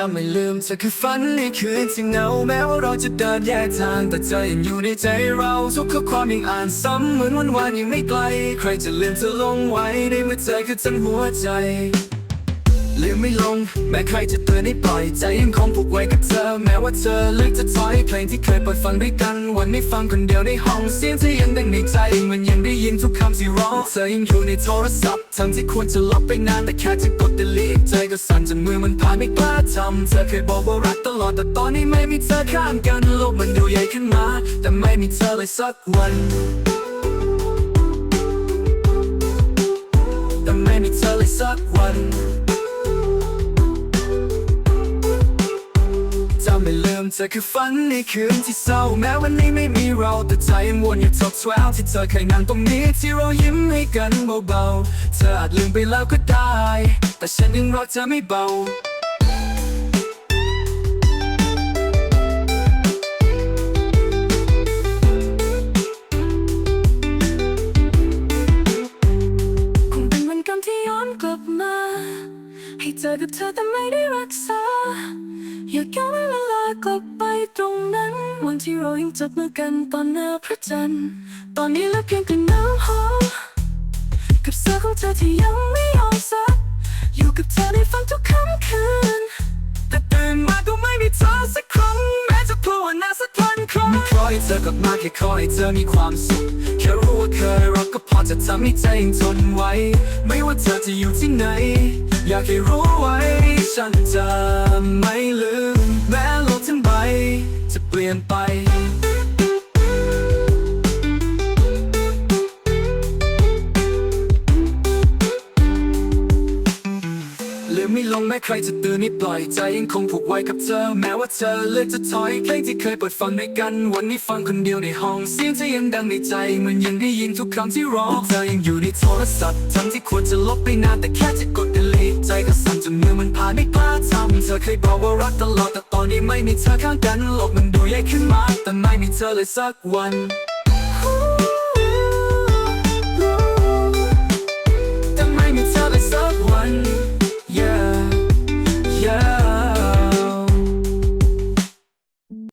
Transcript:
จะไม่ลืมเธอคือฝันในคืนที่เหงาแม้ว่าเราจะเดินแยกทางแต่เธอยังอยู่ในใจเราทุกข้อความยังอ่านซ้ำเหมือนวันวานยังไม่ไกล ใครจะลืมเธอลงไว้ในเมื่อเธอคือทั้งหัวใจ ลืมไม่ลง แม้ใครจะเตือนให้ปล่อย ใจยังคงผูกไว้กับเธอ แม้ว่าเธอเลือกจะถอยเพลงที่เคยเปิดฟังด้วยกัน วันนี้ฟังคนเดียวในห้องเสียงเธอยังดังในใจมันยังได้ยินทุกคำที่ร้อง เธอยังอยู่ในโทรศัพท์ทั้งที่ควรจะลบไปนานแต่แค่จะกด delete ใจก็สั่นจนมือมันพายไม่กล้าทำเธอเคยบอกว่ารักตลอดแต่ตอนนี้ไม่มีเธอข้างกันโลกมันดูใหญ่ขึ้นมา แต่ไม่มีเธอเลยสักวันแต่ไม่มีเธอเลยสักวัน เธอคือฝันในคืนที่เศร้าแม้วันนี้ไม่มีเราแต่ใจยังวนอยู่ทุกทวที่เธอเคยนั่งตรงนี้ที่เรายิ้มให้กันเบาๆเธออาจลืมไปแล้วก็ได้ แต่ฉันยังรักเธอไม่เบาคงเป็นวันกรรมที่ย้อนกลับมาให้เจอกับเธอแต่ไม่ได้รักษา อยากย้อนเวลา กลับไปตรงนั้น วันที่เรายังจับมือกันตอนหน้าพระจันทร์ ตอนนี้เหลือเพียงแต่น้ำหอมกับเสื้อของเธอที่ยังไม่ยอมซัก อยู่กับเธอในฝันทุกค่ำคืน แต่ตื่นมาก็ไม่มีเธอสักครั้ง แม้จะภาวนาสักพันครั้งไม่ขอให้เธอกลับมาแค่ขอให้เธอมีความสุข แค่รู้ว่าเคยรักก็พอจะทำให้ใจยังทนไว้ไม่ว่าเธอจะอยู่ที่ไหน อยากให้รู้ไว้ฉันจะไม่ลืม ลี่ยนไปลืมไม่ลงแม้ใครจะเตือนให้ปล่อยใจยังคงผูกไว้กับเธอ แม้ว่าเธอเลือกจะถอยเพลงที่เคยเปิดฟังด้วยกัน วันนี้ฟังคนเดียวในห้องเสียงเธอยังดังในใจเหมันยังได้ยินทุกคำที่ร้องเธอยังอยู่ในโทรศัพท์ทั้งที่ควรจะลบไปนานแต่แค่จะกด delete ใจก็สั่น จนมือมันพานไม่พลาดซ้ำเธอเคยบอกว่ารักตลอดแต่ตอนนี้ไม่มีเธอข้างกันโลกมันดูใหญ่ขึ้นมา แต่ไม่มีเธอเลยสักวัน